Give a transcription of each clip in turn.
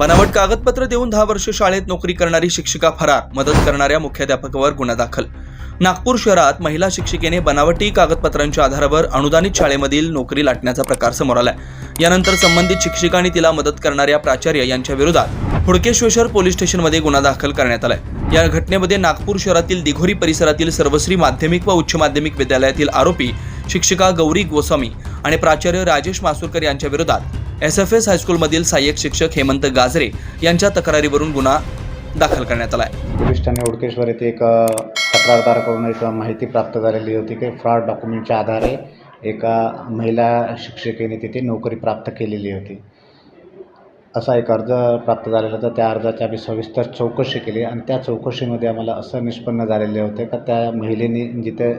बनावट कागदपत्र देऊन दहा वर्ष शाळेत नोकरी करणारी शिक्षिका फरार. मदत करणाऱ्या मुख्याध्यापकावर गुन्हा दाखल. नागपूर शहरात महिला शिक्षिकेने बनावटी कागदपत्रांच्या आधारावर अनुदानित शाळेमधील नोकरी लाटण्याचा प्रकार समोर आलाय. यानंतर संबंधित शिक्षिका आणि तिला मदत करणाऱ्या प्राचार्य यांच्या विरोधात हुडकेश्वर पोलीस स्टेशनमध्ये गुन्हा दाखल करण्यात आलाय. या घटनेमध्ये नागपूर शहरातील दिघोरी परिसरातील सर्वश्री माध्यमिक व उच्च माध्यमिक विद्यालयातील आरोपी शिक्षिका गौरी गोस्वामी आणि प्राचार्य राजेश मासुरकर यांच्या विरोधात एस एफ एस हायस्कूलमधील सहाय्यक शिक्षक हेमंत गाजरे यांच्या तक्रारीवरून गुन्हा दाखल करण्यात आला आहे. पोलीस ठाणे हुडकेश्वर येथे एक तक्रारदाराकडून एक माहिती प्राप्त झालेली होती की फ्रॉड डॉक्युमेंटच्या आधारे एका महिला शिक्षिकेने तिथे नोकरी प्राप्त केलेली होती. असा एक अर्ज प्राप्त झालेला होता. त्या अर्जाची आम्ही सविस्तर चौकशी केली आणि त्या चौकशीमध्ये आम्हाला असं निष्पन्न झालेले होते का त्या महिलेने जिथे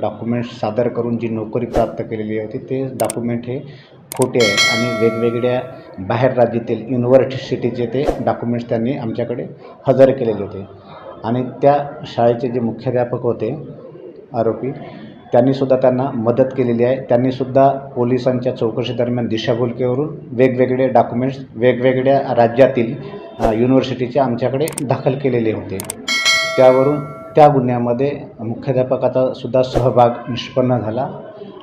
डॉक्युमेंट्स सादर करून जी नोकरी प्राप्त केलेली होती ते डॉक्युमेंट हे खोटे आहे आणि वेगवेगळ्या बाहेर राज्यातील युनिव्हर्सिटीचे ते डॉक्युमेंट्स त्यांनी आमच्याकडे हजर केलेले होते. आणि त्या शाळेचे जे मुख्याध्यापक होते आरोपी त्यांनीसुद्धा त्यांना मदत केलेली आहे. त्यांनीसुद्धा पोलिसांच्या चौकशीदरम्यान दिशाभूलकेवरून वेगवेगळे डॉक्युमेंट्स वेगवेगळ्या राज्यातील युनिव्हर्सिटीचे आमच्याकडे दाखल केलेले होते. त्यावरून त्या गुन्ह्यामध्ये मुख्याध्यापकाचा सुद्धा सहभाग निष्पन्न झाला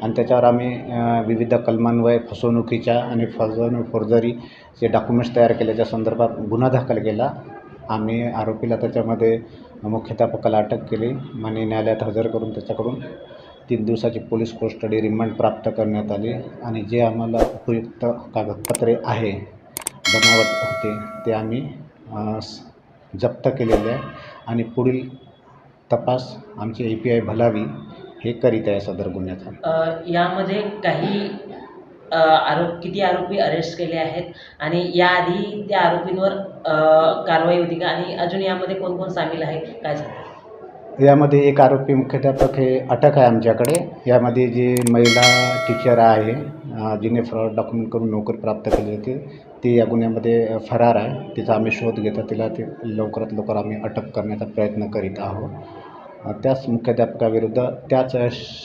आणि त्याच्यावर आम्ही विविध कलमान्वये फसवणुकीच्या आणि फसवणूक फोर्जरीचे डॉक्युमेंट्स तयार केल्याच्या संदर्भात गुन्हा दाखल केला. आम्ही आरोपीला त्याच्यामध्ये मुख्याध्यापकाला अटक केली. माननीय न्यायालयात हजर करून त्याच्याकडून तीन दिवसाची पोलीस कोस्टडी रिमांड प्राप्त करण्यात आली आणि जे आम्हाला उपयुक्त कागदपत्रे आहे बनावट होते ते आम्ही जप्त केलेले आहे आणि पुढील तपास आमचे ए पी आय भलावी हे करीत आहे सदर गुन्ह्याचा. यामध्ये काही आरोप किती आरोपी अरेस्ट केले आहेत आणि याआधी त्या आरोपींवर कारवाई होती का? आणि अजून यामध्ये कोण कोण सामील आहे? काय झालं यामध्ये एक आरोपी मुख्याध्यापक हे अटक आहे आमच्याकडे. यामध्ये जी महिला टीचर आहे जिने फ्रॉड डॉक्युमेंट करून नोकरी प्राप्त केली होती ती या गुन्ह्यामध्ये फरार आहे. तिचा आम्ही शोध घेतो तिला ते लवकरात लवकर आम्ही अटक करण्याचा प्रयत्न करीत आहोत. त्याच मुख्याध्यापकाविरुद्ध त्याच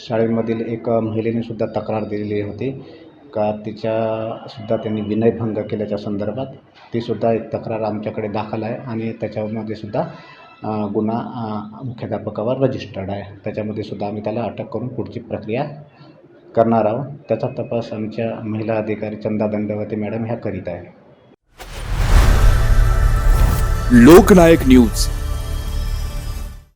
शाळेमधील एक महिलेने सुद्धा तक्रार दिलेली होती. का तिच्यासुद्धा त्यांनी विनयभंग केल्याच्या संदर्भात तीसुद्धा एक तक्रार आमच्याकडे दाखल आहे आणि त्याच्यामध्ये सुद्धा गुन्हा मुख्याध्यापकावर रजिस्टर्ड आहे. त्याच्यामध्ये सुद्धा आम्ही त्याला अटक करून पुढची प्रक्रिया करणार आहोत. त्याचा तपास आमच्या महिला अधिकारी चंदा दंडवती मॅडम ह्या करीत आहे लोकनायक न्यूज.